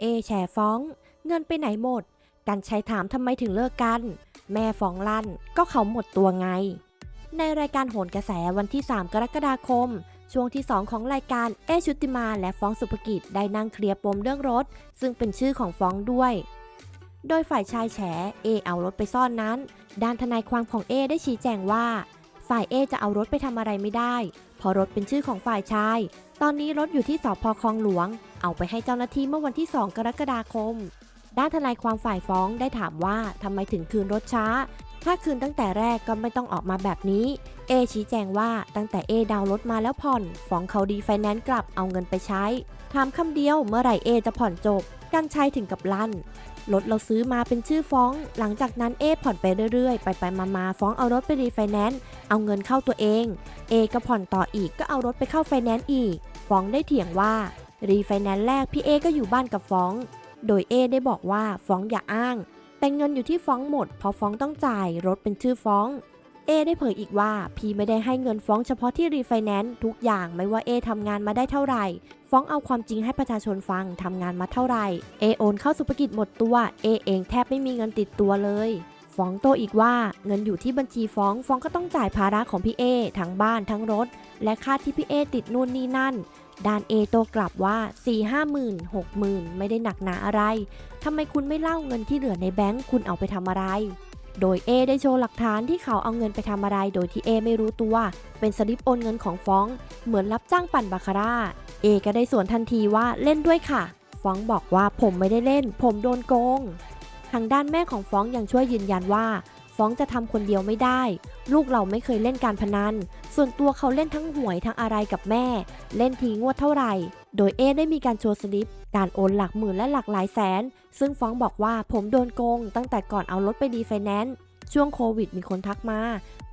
เอแฉฟ้อง เงินไปไหนหมด กันชัยถามทำไมถึงเลิกกัน แม่ฟ้องลั่น ก็เขาหมดตัวไง ในรายการโหนกระแสวันที่ 3 กรกฎาคม ช่วงที่ 2 ของรายการเอชุติมาและฟ้องสุภกิจได้นั่งเคลียร์ปมเรื่องรถ ซึ่งเป็นชื่อของฟ้องด้วย โดยฝ่ายชายแฉเอเอารถไปซ่อนนั้น ด้านทนายความของเอได้ชี้แจงว่า ฝ่ายเอจะเอารถไปทำอะไรไม่ได้ พราะรถเป็นชื่อของฝ่ายชาย ตอนนี้รถอยู่ที่สพคลองหลวง เอาไปให้เจ้าหน้าที่เมื่อวันที่ 2 กรกฎาคม ด้านทนายความฝ่ายฟ้องได้ถามว่าทำไมถึงคืนรถช้า ถ้าคืนตั้งแต่แรกก็ไม่ต้องออกมาแบบนี้ เอชี้แจงว่าตั้งแต่เอดาวรถมาแล้วผ่อน ฟ้องเขาดีไฟแนนซ์กลับเอาเงินไปใช้ ถามคำเดียวเมื่อไหร่เอจะผ่อนจบ กันชัยถึงกับลั่น รถเราซื้อมาเป็นชื่อฟ้อง หลังจากนั้นเอผ่อนไปเรื่อยๆ ไปไปมามาๆฟ้องเอารถไปรีไฟแนนซ์เอาเงินเข้าตัวเองเอก็ผ่อนต่ออีกก็เอารถไปเข้าไฟแนนซ์อีก ฟ้องได้เถียงว่ารีไฟแนนซ์แรกพี่เอก็อยู่บ้านกับฟ้อง โดยเอได้บอกว่าฟ้องอย่าอ้าง แต่เงินอยู่ที่ฟ้องหมดเพราะฟ้องต้องจ่ายรถเป็นชื่อฟ้อง เอได้เผยอีกว่าพี่ไม่ได้ให้เงินฟ้องเฉพาะที่รีไฟแนนซ์ทุกอย่างไม่ว่าเอทำงานมาได้เท่าไหร่ ฟ้องเอาความจริงให้ประชาชนฟังทำงานมาเท่าไหร่เอโอนเข้าสุภกิจหมดตัวเอเองแทบไม่มีเงินติดตัวเลยฟ้องโตอีกว่าเงินอยู่ที่บัญชีฟ้องฟ้องก็ต้องจ่ายภาระของพี่เอทั้งบ้านทั้งรถ และค่าที่พี่เอติดนู่นนี่นั่นด้านเอโตกลับว่า 4 5หมื่น6หมื่นไม่ได้หนักหนาอะไรทำไมคุณไม่เล่าเงินที่เหลือในแบงค์คุณเอาไปทำอะไร โดยเอได้โชว์หลักฐานที่เขาเอาเงินไปทำอะไร โดยที่เอไม่รู้ตัว เป็นสลิปโอนเงินของฟ้อง เหมือนรับจ้างปั่นบาคาร่า เอก็ได้สวนทันทีว่าเล่นด้วยค่ะฟ้องบอกว่าผมไม่ได้เล่น ผมโดนโกง ทางด้านแม่ของฟ้องยังช่วยยืนยันว่า ฟ้องจะทำคนเดียวไม่ได้ ลูกเราไม่เคยเล่นการพนัน ส่วนตัวเขาเล่นทั้งหวยทั้งอะไรกับแม่ เล่นทีงวดเท่าไหร่ โดยเอได้มีการโชว์สลิป การโอนหลักหมื่นและหลักหลายแสน ซึ่งฟ้องบอกว่าผมโดนโกง ตั้งแต่ก่อนเอารถไปดีไฟแนนซ์ ช่วงโควิดมีคนทักมา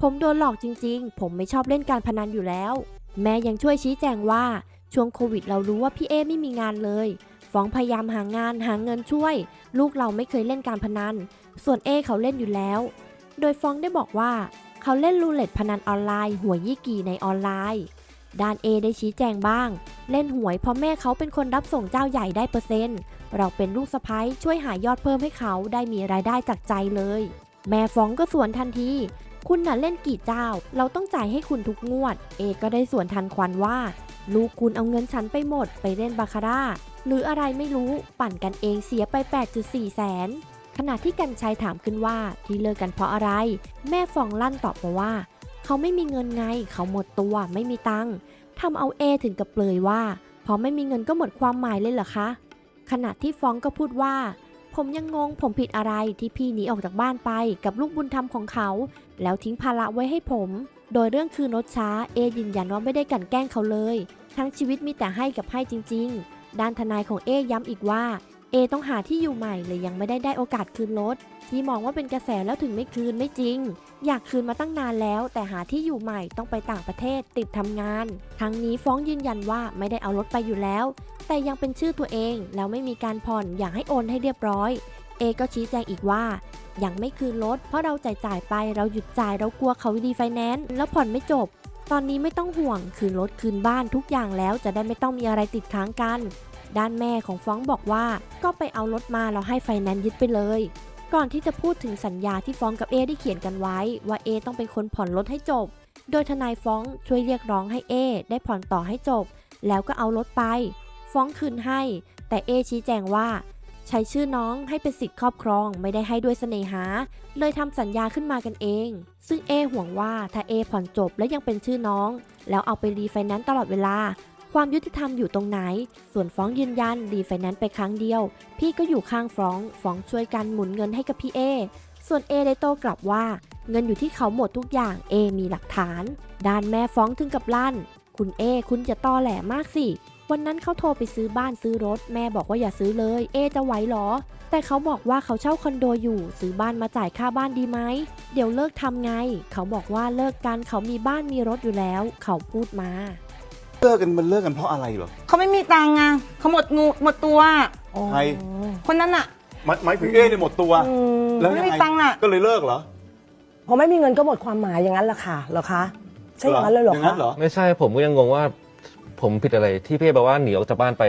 ผมโดนหลอกจริง ๆ ผมไม่ชอบเล่นการพนันอยู่แล้ว แม่ยังช่วยชี้แจงว่า ช่วงโควิดเรารู้ว่าพี่เอไม่มีงานเลยฟ้องพยายามหางานหาเงินช่วย ลูกเราไม่เคยเล่นการพนัน ส่วนเอเขาเล่นอยู่แล้ว โดยฟองได้บอกว่า เขาเล่นรูเล็ตพนันออนไลน์หวยยี่กี่ในออนไลน์ ด้านเอได้ชี้แจงบ้าง เล่นหวยเพราะแม่เขาเป็นคนรับส่งเจ้าใหญ่ได้เปอร์เซ็นต์ เราเป็นลูกสะพ้ยช่วยหายอดเพิ่มให้เขาได้มีรายได้จากใจเลย แม่ฟองก็สวนทันที คุณน่ะเล่นกี่เจ้า เราต้องจ่ายให้คุณทุกงวด เอก็ได้สวนทันควันว่า ลูกคุณเอาเงินฉันไปหมดไปเล่นบาคาร่าหรืออะไรไม่รู้ปั่นกันเองเสียไป 8.4 แสน ขณะที่กันชัยถามขึ้นว่าที่เลิกกันเพราะอะไร แม่ฟองลั่นตอบมาว่า เขาไม่มีเงินไง เขาหมดตัวไม่มีตังค์ทำเอาเอถึงกับเปลยว่า พอไม่มีเงินก็หมดความหมายเลยเหรอคะ ขณะที่ฟองก็พูดว่า ผมยังงงผมผิดอะไรที่พี่หนีออกจากบ้านไปกับลูกบุญธรรมของเขา แล้วทิ้งภาระไว้ให้ผม โดยเรื่องคืนรถช้าเอยืนยันว่าไม่ได้กันแกล้งเขาเลย ทั้งชีวิตมีแต่ให้กับให้จริง ๆ ด้านทนายของเอย้ำอีกว่า เอต้องหาที่อยู่ใหม่เลยยังไม่ได้ได้โอกาสคืนรถที่มองว่าเป็นกระแสแล้วถึงไม่คืนไม่จริง อยากคืนมาตั้งนานแล้ว แต่หาที่อยู่ใหม่ต้องไปต่างประเทศติดทำงาน ทั้งนี้ฟ้องยืนยันว่าไม่ได้เอารถไปอยู่แล้ว แต่ยังเป็นชื่อตัวเองแล้วไม่มีการผ่อนอยากให้โอนให้เรียบร้อยเอก็ชี้แจงอีกว่ายังไม่คืนรถเพราะเราจ่ายจ่ายไปเราหยุดจ่ายเรากลัวเขาดีไฟแนนซ์แล้วผ่อนไม่จบ ตอนนี้ไม่ต้องห่วงคืนรถคืนบ้านทุกอย่างแล้วจะได้ไม่ต้องมีอะไรติดค้างกัน ด้านแม่ของฟ้องบอกว่าก็ไปเอารถมาแล้วให้ไฟแนนซ์ยึดไปเลย ก่อนที่จะพูดถึงสัญญาที่ฟ้องกับเอได้เขียนกันไว้ ว่าเอต้องเป็นคนผ่อนรถให้จบ โดยทนายฟ้องช่วยเรียกร้องให้เอได้ผ่อนต่อให้จบ แล้วก็เอารถไป ฟ้องคืนให้ แต่เอชี้แจงว่าใช้ชื่อน้องให้เป็นสิทธิ์ครอบครองไม่ได้ให้ด้วยเสน่หา เลยทำสัญญาขึ้นมากันเอง ซึ่งเอห่วงว่าถ้าเอผ่อนจบและยังเป็นชื่อน้อง แล้วเอาไปรีไฟแนนซ์ตลอดเวลา ความยุติธรรมอยู่ตรงไหน ส่วนฟ้องยืนยันรีไฟแนนซ์ไปครั้งเดียว พี่ก็อยู่ข้างฟ้องฟ้องช่วยกันหมุนเงินให้กับพี่เอ ส่วนเอได้โต้กลับว่า เงินอยู่ที่เขาหมดทุกอย่างเอมีหลักฐาน ด้านแม่ฟ้องถึงกับลั่น คุณเอคุณจะตอแหลมากสิ วันนั้นเขาโทรไปซื้อบ้านซื้อรถ แม่บอกว่าอย่าซื้อเลยเอจะไหวเหรอ แต่เขาบอกว่าเขาเช่าคอนโดอยู่ ซื้อบ้านมาจ่ายค่าบ้านดีไหมเดี๋ยวเลิกทำไง เขาบอกว่าเลิกกันเขามีบ้านมีรถอยู่แล้ว เขาพูดมา เลิกกันมันเลิกกันเพราะอะไรเหรอเขาไม่มีตังค์อะเขาหมดงูหมดตัว ใครคนนั้นอะ หมายหมายถึงเอ๊เนี่ยหมดตัวอืมแล้วไม่ยังมีไงตังค์น่ะ ก็เลยเลิกเหรอพอไม่มีเงินก็หมดความหมายอย่างนั้นแหละค่ะเหรอคะใช่อย่างนั้นเลยเหรออย่างคะ นั้นเหรอ ไม่ใช่ผมก็ยังงงว่า ผมผิดอะไรที่พี่บอกว่าหนีออกจากบ้านไป